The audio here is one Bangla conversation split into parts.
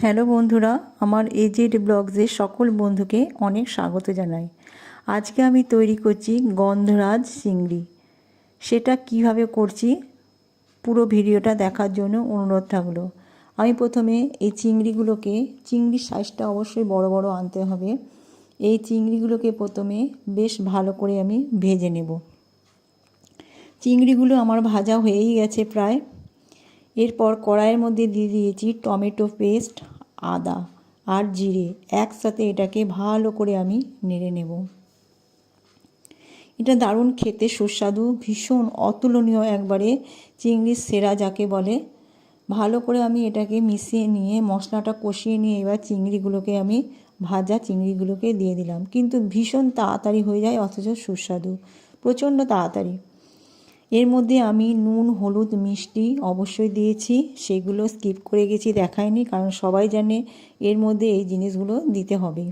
হ্যালো বন্ধুরা, আমার এজেড ব্লগসের সকল বন্ধুকে অনেক স্বাগত জানাই। আজকে আমি তৈরি করছি গন্ধরাজ চিংড়ি। সেটা কীভাবে করছি পুরো ভিডিওটা দেখার জন্য অনুরোধ থাকল। আমি প্রথমে এই চিংড়িগুলোকে চিংড়ির সাইজটা অবশ্যই বড় বড় আনতে হবে। এই চিংড়িগুলোকে প্রথমে বেশ ভালো করে আমি ভেজে নেব। চিংড়িগুলো আমার ভাজা হয়েই গেছে প্রায়। এরপর কড়াইয়ের মধ্যে দিয়ে দিয়েছি টমেটো পেস্ট, আদা আর জিরে। একসাথে এটাকে ভালো করে আমি নেড়ে নেব। এটা দারুণ খেতে, সুস্বাদু, ভীষণ অতুলনীয় একবারে চিংড়ির সেরা যাকে বলে। ভালো করে আমি এটাকে মিশিয়ে নিয়ে, মশলাটা কষিয়ে নিয়ে এবার চিংড়িগুলোকে আমি, ভাজা চিংড়িগুলোকে দিয়ে দিলাম। কিন্তু ভীষণ তাড়াতাড়ি হয়ে যায়, অথচ সুস্বাদু, প্রচণ্ড তাড়াতাড়ি। এর মধ্যে আমি নুন, হলুদ, মিষ্টি অবশ্যই দিয়েছি। সেগুলো স্কিপ করে গেছি দেখায়নি কারণ সবাই জানে এর মধ্যে এই জিনিসগুলো দিতে হবে।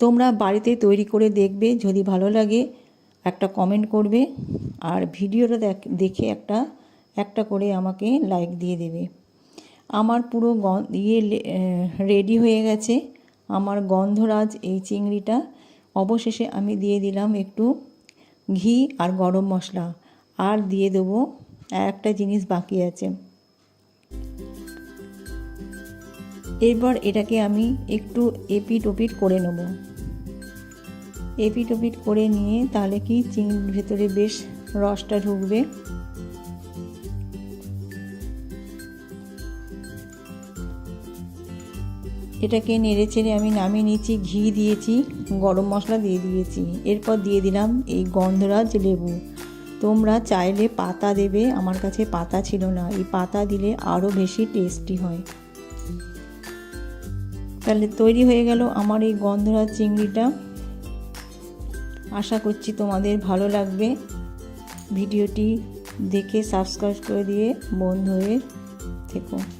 তোমরা বাড়িতে তৈরি করে দেখবে, যদি ভালো লাগে একটা কমেন্ট করবে, আর ভিডিওটা দেখে একটা একটা করে আমাকে লাইক দিয়ে দেবে। আমার পুরো ইয়ে রেডি হয়ে গেছে। আমার গন্ধরাজ এই চিংড়িটা। অবশেষে আমি দিয়ে দিলাম একটু ঘি আর গরম মশলা। আর দিয়ে দেবো একটা জিনিস বাকি আছে। এরপর এটাকে আমি একটু এপিট করে নেব। এপিট করে নিয়ে তাহলে কি চিংড়ির ভেতরে বেশ রসটা ঢুকবে। এটাকে নেড়ে চেড়ে আমি নামিয়ে নিয়েছি, ঘি দিয়েছি, গরম মশলা দিয়ে দিয়েছি। এরপর দিয়ে দিলাম এই গন্ধরাজ লেবু। তোমরা চাইলে পাতা দেবে, আমার কাছে পাতা ছিল না। এই পাতা দিলে আরও বেশি টেস্টি হয়। তাহলে তৈরি হয়ে গেল আমার এই গন্ধরাজ চিংড়িটা। আশা করছি তোমাদের ভালো লাগবে। ভিডিওটি দেখে সাবস্ক্রাইব করে দিয়ে বন্ধ হয়ে থেকো।